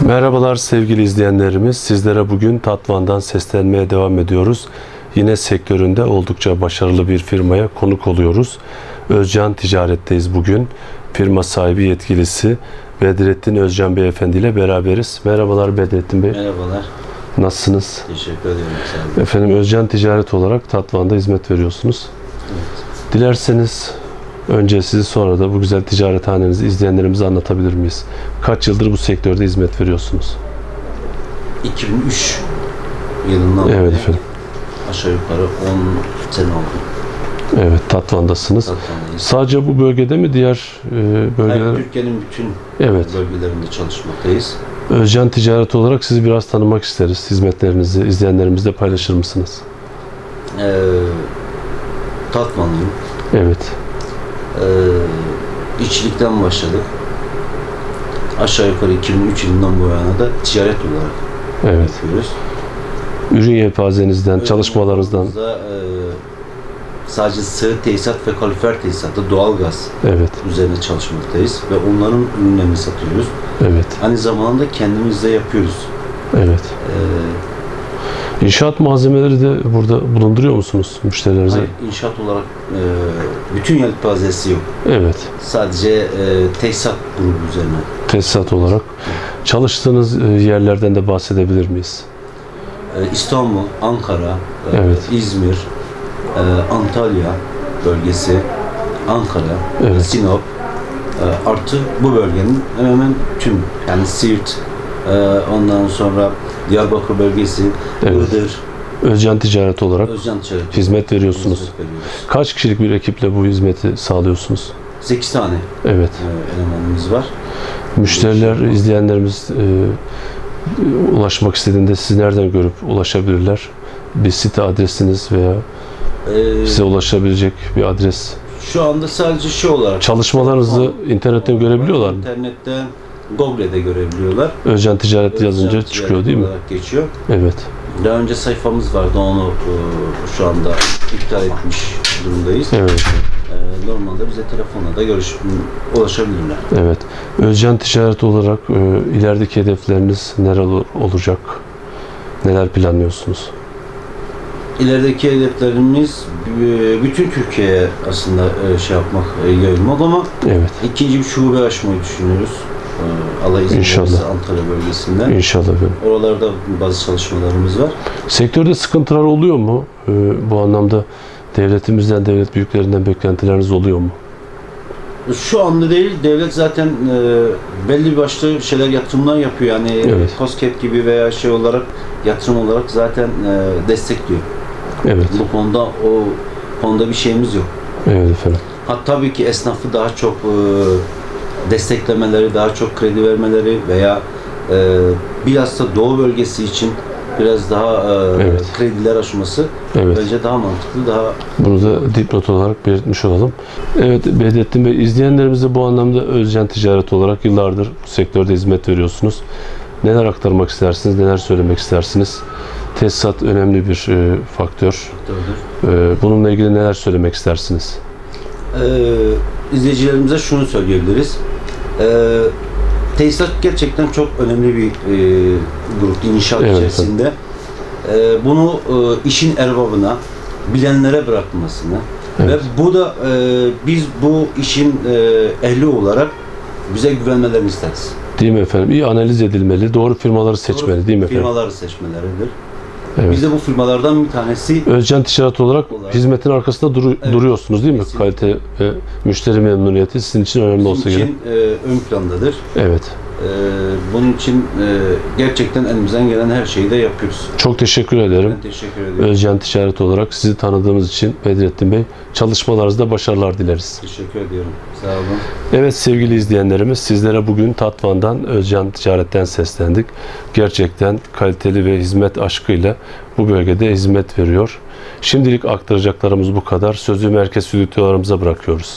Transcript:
Merhabalar sevgili izleyenlerimiz. Sizlere bugün Tatvan'dan seslenmeye devam ediyoruz. Yine sektöründe oldukça başarılı bir firmaya konuk oluyoruz. Özcan Ticaret'teyiz bugün. Firma sahibi yetkilisi Bedrettin Özcan Beyefendi ile beraberiz. Merhabalar Bedrettin Bey. Merhabalar. Nasılsınız? Teşekkür ederim. Efendim Özcan Ticaret olarak Tatvan'da hizmet veriyorsunuz. Dilerseniz önce sizi sonra da bu güzel ticarethanenizi izleyenlerimize anlatabilir miyiz? Kaç yıldır bu sektörde hizmet veriyorsunuz? 2003 yılından Evet beri efendim. aşağı yukarı 10 sene oldu. Evet Tatvan'dasınız. Tatvan'dayız. Sadece bu bölgede mi diğer e, bölgeler? Hayır, Türkiye'nin bütün Evet. bölgelerinde çalışmaktayız. Özcan Ticaret olarak sizi biraz tanımak isteriz. Hizmetlerinizi izleyenlerimizle paylaşır mısınız? Ee, Tatvanlıyım. Evet. Ee, içlikten başladık. Aşağı yukarı 2003 yılından bu yana da ticaret olarak Evet. yapıyoruz. Ürün yelpazenizden, çalışmalarınızdan. E, sadece sığ tesisat ve kalifer tesisatı doğalgaz Evet. üzerine çalışmaktayız ve onların ürünlerini satıyoruz. Evet. Aynı zamanda kendimiz de yapıyoruz. Evet. Ee, İnşaat malzemeleri de burada bulunduruyor musunuz müşterilerinize? hayır, inşaat olarak e, bütün yelpazesi yok. Evet. Sadece e, tesisat grubu üzerine. Tesisat olarak. Çalıştığınız e, yerlerden de bahsedebilir miyiz? E, İstanbul, Ankara, e, Evet. İzmir, e, Antalya bölgesi, Ankara, Evet. Sinop, e, artı bu bölgenin hemen hemen tüm yani Siirt, ondan sonra Diyarbakır bölgesi, Evet. Iğdır, Özcan Ticaret olarak Özcan Ticaret hizmet veriyorsunuz. hizmet veriyoruz. Kaç kişilik bir ekiple bu hizmeti sağlıyorsunuz? 8 tane Evet. e, elemanımız var. Müşteriler, izleyenlerimiz e, ulaşmak istediğinde sizi nereden görüp ulaşabilirler? Bir site adresiniz veya E, size ulaşabilecek bir adres. şu anda sadece şu olarak Çalışmalarınızı internetten görebiliyorlar mı? İnternetten Google'de görebiliyorlar. Özcan Ticaret yazınca Özcan çıkıyor Ticaret değil mi? geçiyor. Evet. Daha önce sayfamız vardı onu e, şu anda iptal etmiş durumdayız. Evet. E, normalde bize telefonla da görüşüp ulaşabilirler. Evet. Özcan Ticaret olarak e, ilerideki hedefleriniz neler ol- olacak? Neler planlıyorsunuz? İlerideki hedeflerimiz bütün Türkiye'ye aslında şey yapmak, yayılmak ama Evet. ikinci bir şube açmayı düşünüyoruz. E, Allah izin İnşallah. verirse Antalya bölgesinden. İnşallah. efendim. Oralarda bazı çalışmalarımız var. Sektörde sıkıntılar oluyor mu? E, bu anlamda devletimizden, devlet büyüklerinden beklentileriniz oluyor mu? Şu anda değil, devlet zaten e, belli başlı şeyler yatırımlar yapıyor. Yani Evet. COSGAP gibi veya şey olarak yatırım olarak zaten e, destekliyor. Evet. Bu konuda o konuda bir şeyimiz yok. Evet efendim. Ha tabii ki esnafı daha çok e, desteklemeleri, daha çok kredi vermeleri veya e, bilhassa Doğu bölgesi için biraz daha e, Evet. krediler aşması Evet. bence daha mantıklı, daha Bunu da dipnot olarak belirtmiş olalım. Evet Bedrettin Bey, izleyenlerimize bu anlamda Özcan Ticaret olarak yıllardır bu sektörde hizmet veriyorsunuz. Neler aktarmak istersiniz, neler söylemek istersiniz? Tesisat önemli bir e, faktör. E, bununla ilgili neler söylemek istersiniz? Ee, izleyicilerimize şunu söyleyebiliriz. Ee, tesisat gerçekten çok önemli bir e, grup inşaat Evet, içerisinde. Ee, bunu e, işin erbabına, bilenlere bırakılmasını Evet. ve bu da e, biz bu işin e, ehli olarak bize güvenmelerini isteriz. Değil mi efendim? İyi analiz edilmeli, doğru firmaları seçmeli Doğru değil mi efendim? Firmaları seçmeleridir. Evet. Biz de bu firmalardan bir tanesi Özcan Ticaret olarak Olarak. hizmetin arkasında duru- Evet. duruyorsunuz değil mi? Kesinlikle. Kalite ve müşteri memnuniyeti sizin için önemli bizim olsa için gerek. e, ön plandadır. Evet. Ee, bunun için e, gerçekten elimizden gelen her şeyi de yapıyoruz. Çok teşekkür ederim. Ben teşekkür ediyorum. Özcan Ticaret olarak sizi tanıdığımız için Bedrettin Bey çalışmalarınızda başarılar dileriz. Teşekkür ediyorum. Sağ olun. Evet sevgili izleyenlerimiz sizlere bugün Tatvan'dan Özcan Ticaret'ten seslendik. Gerçekten kaliteli ve hizmet aşkıyla bu bölgede hizmet veriyor. Şimdilik aktaracaklarımız bu kadar. Sözü merkez stüdyolarımıza bırakıyoruz.